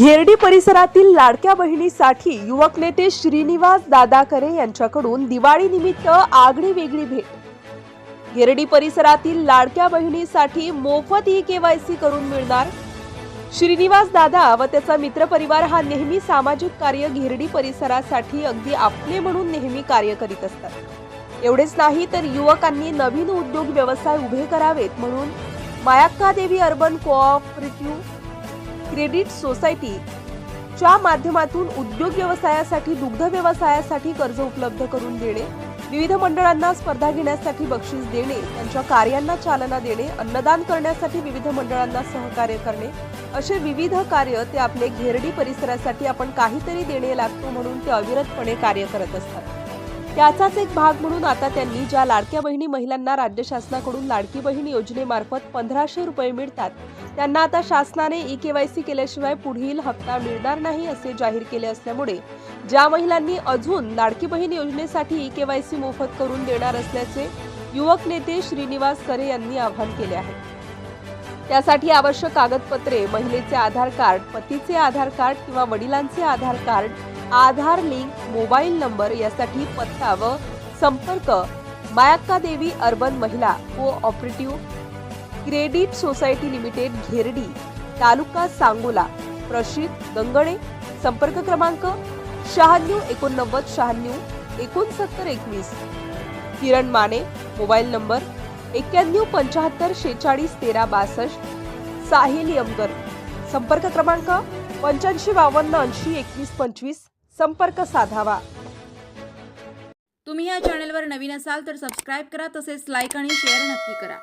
घेरडी परिसरातील लाडक्या बहिणीसाठी युवक नेते श्रीनिवास दादाकरे यांच्याकडून दिवाळी निमित्त आगळी वेगळी भेट. घेरडी परिसरातील लाडक्या बहिणीसाठी मोफत ई केवायसी करून मिळणार. श्रीनिवास दादा व त्याचा मित्रपरिवार हा नेहमी सामाजिक कार्य घेरडी परिसरासाठी अगदी आपले म्हणून नेहमी कार्य करीत असतात. एवढेच नाही तर युवकांनी नवीन उद्योग व्यवसाय उभे करावेत म्हणून Mayakka Devi urban cooperative credit society च्या माध्यमातून उद्योग व्यवसायासाठी दुग्ध व्यवसायासाठी कर्ज उपलब्ध करून देणे विविध मंडळांना स्पर्धा घेण्यासाठी बक्षीस देणे त्यांच्या कार्यांना चालना देणे अन्नदान करण्यासाठी विविध मंडळांना सहकार्य करणे असे विविध कार्य ते आपले घेरडी परिसरासाठी आपण काहीतरी देणे लागतो म्हणून ते अविरतपणे कार्य करत असतात. त्याचाच एक भाग म्हणून आता त्यांनी ज्या लाडक्या बहिणी महिलांना राज्य शासनाकडून लाडकी बहीण योजनेमार्फत पंधराशे रुपये मिळतात त्यांना आता शासनाने ई केवायसी केल्याशिवाय पुढील हप्ता मिळणार नाही असे जाहीर केले असल्यामुळे ज्या महिलांनी अजून लाडकी बहीण योजनेसाठी ई केवायसी मोफत करून देणार असल्याचे युवक नेते श्रीनिवास करे यांनी आवाहन केले आहे. त्यासाठी आवश्यक कागदपत्रे महिलेचे आधार कार्ड पतीचे आधार कार्ड किंवा वडिलांचे Aadhaar card Aadhaar link mobile number यासाठी पत्ता व संपर्क. Mayakka Devi urban Mahila cooperative credit society limited Gherdi taluka Sangola. Prashit Gangane संपर्क क्रमांक शहाण्णव एकोणनव्वद शहाण्णव एकोणसत्तर एकवीस. किरण माने मोबाईल नंबर एक्क्याण्णव पंच्याहत्तर शेचाळीस तेरा बासष्ट. साहिल यमगर संपर्क क्रमांक पंच्याऐंशी बावन्न ऐंशी एकवीस पंचवीस. संपर्क साधावा. तुम्ही या चॅनलवर नवीन असाल तर सबस्क्राईब करा तसेच लाईक आणि शेअर नक्की करा.